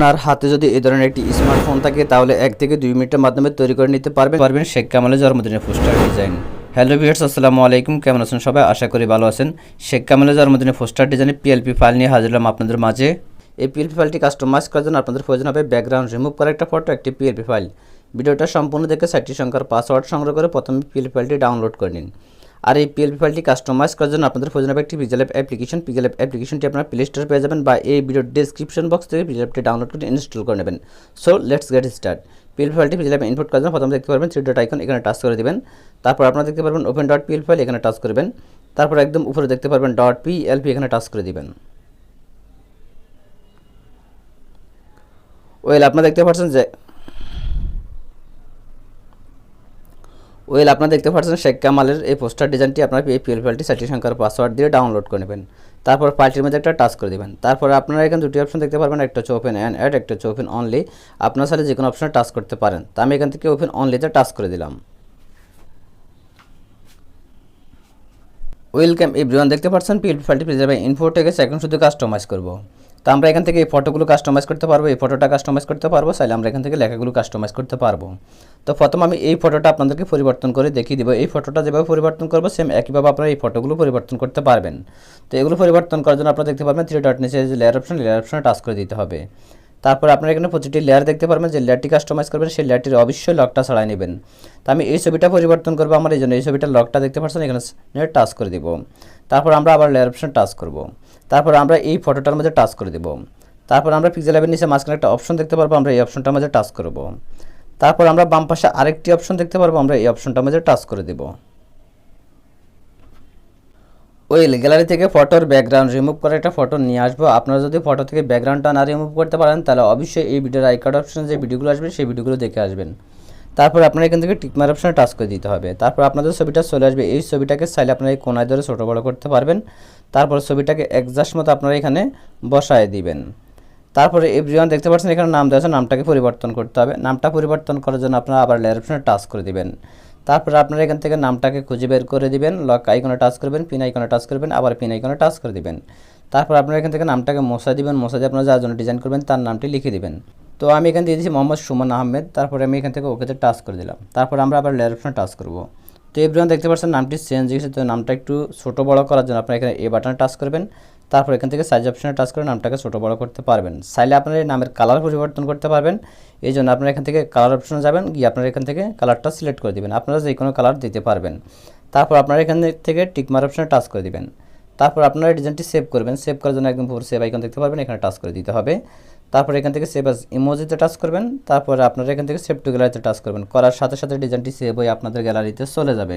আপনার হাতে যদি এই ধরনের একটি স্মার্টফোন থাকে, তাহলে এক থেকে দুই মিনিটের মাধ্যমে তৈরি করে নিতে পারবেন। পারবেন শেখ কামালের জন্মদিনের পোস্টার ডিজাইন। হ্যালো ভিউয়ার্স, আসসালামু আলাইকুম। কেমন আছেন সবাই? আশা করি ভালো আছেন। শেখ কামালের জন্মদিনের পোস্টার ডিজাইনে পিএলপি ফাইল নিয়ে হাজির হলাম আপনাদের মাঝে। এই পিএলপি ফাইলটি কাস্টমাইজ করার জন্য আপনাদের প্রয়োজন হবে ব্যাকগ্রাউন্ড রিমুভ করা একটা ফটো একটি পিএলপি ফাইল ভিডিওটা সম্পূর্ণ দেখে সাইটটি সংখ্যার পাসওয়ার্ড সংগ্রহ করে প্রথমে পিএলপি ফাইলটি ডাউনলোড করে নিন। আর এই পিএলপি ফাইলটি কাস্টমাইজ করার জন্য আপনাদের প্রয়োজন হবে একটি pixel app application pixel app অ্যাপ্লিকেশনটি আপনারা প্লে স্টোরে পেয়ে যাবেন বা এই ভিডিওর ডিসক্রিপশন বক্স থেকে পিজেল অ্যাপটি ডাউনলোড করে ইনস্টল করে নেবেন। So let's get start PL ফাইলটি পিজেল অ্যাপে ইনপুট করার জন্য প্রথমে দেখতে পারবেন থ্রি ডট আইকন এখানে টাচ করে দেবেন। তারপর আপনারা দেখতে পারবেন ওপেন ডট পিএল ফাইল এখানে টাচ করবেন। তারপর একদম উপরে দেখতে পারবেন ডট পিএলপি এখানে টাচ করে দেবেন। ওয়েল আপনারা দেখতে পাচ্ছেন যে ওয়েল আপনারা দেখতে পাচ্ছেন শেখ কামালের এই পোস্টার ডিজাইনটি আপনার এই পিএল ফাইলটি সাইটটি সংখ্যার পাসওয়ার্ড দিয়ে ডাউনলোড করে নেবেন। তারপর ফাইলটির মধ্যে একটা টাচ করে দেবেন। তারপর আপনারা এখানে দুটি অপশন দেখতে পারবেন, একটা হচ্ছে ওপেন অ্যান্ড অ্যাড একটা হচ্ছে ওপেন অনলি আপনার সাথে যে কোনো অপশনে টাচ করতে পারেন। তা আমি এখান থেকে ওপেন অনলিতে টাচ করে দিলাম। ওয়েলকাম এভরিওয়ান দেখতে পাচ্ছেন পিএল ফাইলটি পেয়ে যাবে ইনফো থেকে এখন শুধু কাস্টমাইজ করব। তো আমরা এখান থেকে এই ফটোগুলো কাস্টমাইজ করতে পারব, এই ফটোটা কাস্টমাইজ করতে পারব, চাইলে আমরা এখান থেকে লেখাগুলো কাস্টমাইজ করতে পারব। তো প্রথম আমি এই ফটোটা আপনাদেরকে পরিবর্তন করে দেখিয়ে দেবো। এই ফটোটা যেভাবে পরিবর্তন করব সেম একইভাবে আপনারা এই ফটোগুলো পরিবর্তন করতে পারবেন। তো এগুলো পরিবর্তন করার জন্য আপনারা দেখতে পারবেন থ্রি ডট নিচে লেয়ার অপশন লেয়ার অপশনে টাচ করে দিতে হবে। তারপর আপনারা এখানে প্রতিটি লেয়ার দেখতে পারবেন, যে লেয়ারটি কাস্টমাইজ করবেন, সেই লেয়ারটির অবশ্যই লকটা ছাড়াই নেবেন। তো আমি এই ছবিটা পরিবর্তন করব আমার, এই জন্য এই ছবিটার লকটা দেখতে পাচ্ছেন, এখানে টাচ করে দিব। তারপর আমরা আবার লেয়ার অপশন টাচ করব। তারপর আমরা এই ফটোটার মধ্যে টাচ করে দেব। তারপর আমরা পিক্সেল অ্যাপের নিচে মাঝখানে একটা অপশন দেখতে পারব, আমরা এই অপশনটার মধ্যে টাচ করব। তারপর আমরা বাম পাশে আরেকটি অপশন দেখতে পারব, আমরা এই অপশনটার মধ্যে টাচ করে দেব। ওয়েল গ্যালারি থেকে ফটোর ব্যাকগ্রাউন্ড রিমুভ করে একটা ফটো নিয়ে আসব। আপনারা যদি ফটো থেকে ব্যাকগ্রাউন্ডটা না রিমুভ করতে পারেন, তাহলে অবশ্যই এই ভিডিওর আই কার্ড অপশনে যে ভিডিওগুলো আসবে, সেই ভিডিওগুলো দেখে আসবেন। তারপর আপনারা এখান থেকে টিকমার অপশনে টাচ করে দিতে হবে। তারপর আপনাদের ছবিটা চলে আসবে। এই ছবিটাকে চাইলে আপনারা এই কোনায় ধরে ছোটো বড়ো করতে পারবেন। তারপর ছবিটাকে একজাস্ট মতো আপনারা এখানে বসায় দিবেন। তারপরে এভরিওয়ান দেখতে পাচ্ছেন, এখানে নাম দেওয়া আছে, নামটাকে পরিবর্তন করতে হবে। নামটা পরিবর্তন করার জন্য আপনারা আবার লেয়ার অপশনে টাচ করে দিবেন। তারপরে আপনারা এখান থেকে নামটাকে খুঁজে বের করে দিবেন লক আইকনে টাচ করবেন পিন আইকনে টাচ করবেন, আবার পিন আইকনে টাচ করে দিবেন। তারপর আপনারা এখান থেকে নামটাকে মশা দিবেন মশা দিয়ে আপনারা যার জন্য ডিজাইন করবেন তার নামটি লিখে দিবেন। তো আমি এখান দিয়ে দিয়েছি মোহাম্মদ সুমন আহমেদ, তারপরে আমি এখান থেকে ওকেতে টাচ করে দিলাম। তারপর আমরা আবার লেয়ার অপশনে টাচ করব। তো এভরিওয়ান দেখতে পাচ্ছেন নামটি চেঞ্জ হয়েছে তো নামটা একটু ছোটো বড় করার জন্য আপনারা এখানে এ বাটনে টাচ করবেন। তারপর এখান থেকে সাইজ অপশনে টাচ করে নামটাকে ছোটো বড় করতে পারবেন। চাইলে আপনার এই নামের কালার পরিবর্তন করতে পারবেন। এই জন্য আপনারা এখান থেকে কালার অপশনে যাবেন, গিয়ে আপনারা এখান থেকে কালারটা সিলেক্ট করে দিবেন। আপনারা যে কোনো কালার দিতে পারবেন। তারপর আপনারা এখান থেকে টিকমার অপশনে টাচ করে দিবেন। তারপর আপনারা ডিজাইনটি সেভ করবেন। সেভ করার জন্য একদম পুরো সেভ আইকন দেখতে পারবেন, এখানে টাচ করে দিতে হবে। তারপর এখান থেকে সেভ আস ইমোজিতে টাচ করবেন। তারপর আপনারা এখান থেকে সেভ টু গ্যালারিতে টাচ করবেন। করার সাথে সাথে ডিজাইনটি সেভ হয়ে আপনাদের গ্যালারিতে চলে যাবে।